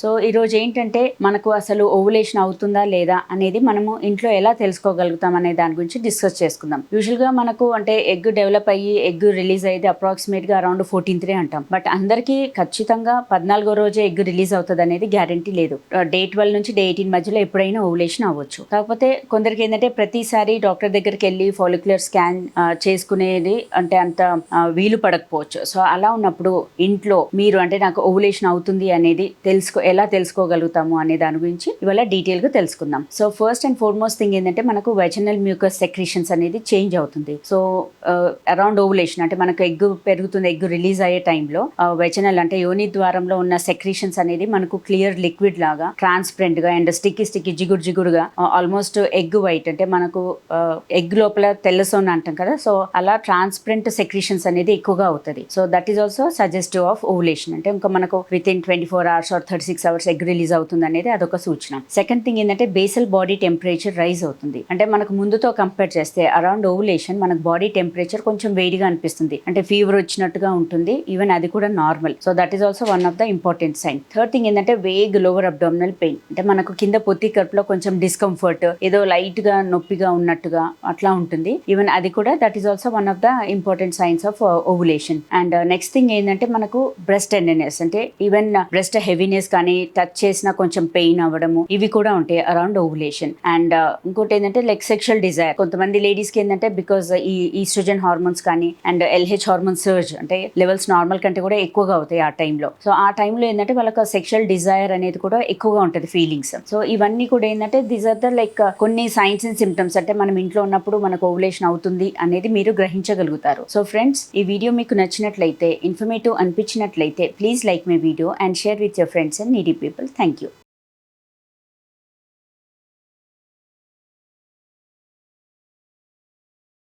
so ఈరోజు ఏంటంటే మనకు అసలు ఓవులేషన్ అవుతుందా లేదా అనేది మనము ఇంట్లో ఎలా తెలుసుకోగలుగుతాం అనే దాని గురించి డిస్కస్ చేసుకుందాం. యూజువల్గా మనకు అంటే ఎగ్ డెవలప్ అయ్యి ఎగ్ రిలీజ్ అయితే అప్రాక్సిమేట్గా అరౌండ్ ఫోర్టీన్ త్రీ అంటాం. బట్ అందరికీ ఖచ్చితంగా పద్నాలుగో రోజే ఎగ్ రిలీజ్ అవుతుంది అనేది గ్యారంటీ లేదు. డే ట్వెల్వ్ నుంచి డే ఎయిటీన్ మధ్యలో ఎప్పుడైనా ఓవులేషన్ అవ్వచ్చు. కాకపోతే కొందరికి ఏంటంటే ప్రతిసారి డాక్టర్ దగ్గరికి వెళ్ళి ఫాలిక్యులర్ స్కాన్ చేసుకునేది అంటే అంత వీలు పడకపోవచ్చు. సో అలా ఉన్నప్పుడు ఇంట్లో మీరు అంటే నాకు ఓవులేషన్ అవుతుంది అనేది తెలుసుకో ఎలా తెలుసుకోగలుగుతాము అనే దాని గురించి ఇవాళ డీటెయిల్గా తెలుసుకుందాం. So first and foremost thing ఏంటంటే మనకు వెజనల్ మ్యూకస్ సెక్రీషన్స్ అనేది చేంజ్ అవుతుంది. సో uh, అరౌండ్ ఓవులేషన్ అంటే మనకు ఎగ్ పెరుగుతుంది ఎగ్ రిలీజ్ అయ్యే టైంలో వెజనల్ uh, అంటే యోని ద్వారంలో ఉన్న సెక్రీషన్స్ అనేది మనకు క్లియర్ లిక్విడ్ లాగా ట్రాన్స్పరెంట్గా అండ్ స్టిక్కీ స్టిక్కి జిగురు జిగురుగా uh, ఆల్మోస్ట్ ఎగ్ వైట్ అంటే మనకు ఎగ్ లోపల తెల్లసోన్ అంటాం కదా సో అలా ట్రాన్స్పరెంట్ సెక్రీషన్స్ అనేది ఎక్కువగా అవుతుంది. So that is also suggestive of ovulation అంటే ఇంకా మనకు within twenty four hours or thirty six hours egg release అవుతుంది అనేది అదొక సూచన. సెకండ్ థింగ్ ఏంటంటే బేసల్ బాడీ టెంపరేచర్ రైజ్ అవుతుంది. అంటే మనకు ముందుతో కంపేర్ చేస్తే అరౌండ్ ఓవులేషన్ మనకు బాడీ టెంపరేచర్ కొంచెం వేడిగా అనిపిస్తుంది. అంటే ఫీవర్ వచ్చినట్టుగా ఉంటుంది. ఈవెన్ అది కూడా normal so that is also one of the important sign third thing ఏంటంటే వేగ్ లోవర్ అబ్డామినల్ పెయిన్ అంటే మనకు కింద పొత్తి కడుపులో కొంచెం డిస్కంఫర్ట్ ఏదో లైట్గా నొప్పిగా ఉన్నట్టుగా అట్లా ఉంటుంది. ఈవెన్ అది కూడా that is also one of the important signs of ovulation and next thing ఏంటంటే మనకు బ్రెస్ట్ టెండర్నెస్ అంటే ఈవెన్ బ్రెస్ట్ హెవీనెస్ కానీ టచ్ చేసినా కొంచెం పెయిన్ అవ్వడము ఇవి కూడా ఉంటాయి అరౌండ్ ఓవులేషన్ అండ్ ఇంకోటి ఏంటంటే లైక్ సెక్షువల్ డిజైర్ కొంతమంది లేడీస్కి ఏంటంటే బికాస్ ఈ ఈస్ట్రోజన్ హార్మోన్స్ కానీ అండ్ ఎల్హెచ్ హార్మోన్ సర్జ్ అంటే లెవెల్స్ నార్మల్ కంటే కూడా ఎక్కువగా అవుతాయి ఆ టైంలో సో ఆ టైంలో ఏంటంటే వాళ్ళకి సెక్షువల్ డిజైర్ అనేది కూడా ఎక్కువగా ఉంటుంది ఫీలింగ్స్ సో ఇవన్నీ కూడా ఏంటంటే దీస్ ఆర్ ద లైక్ కొన్ని సైన్స్ అండ్ సిమ్టమ్స్ అంటే మనం ఇంట్లో ఉన్నప్పుడు మనకు ఓవులేషన్ అవుతుంది అనేది మీరు గ్రహించగలుగుతారు. సో ఫ్రెండ్స్ ఈ వీడియో మీకు నచ్చినట్లయితే informative అనిపించినట్లయితే please like my video and share with your friends and needy people. Thank you.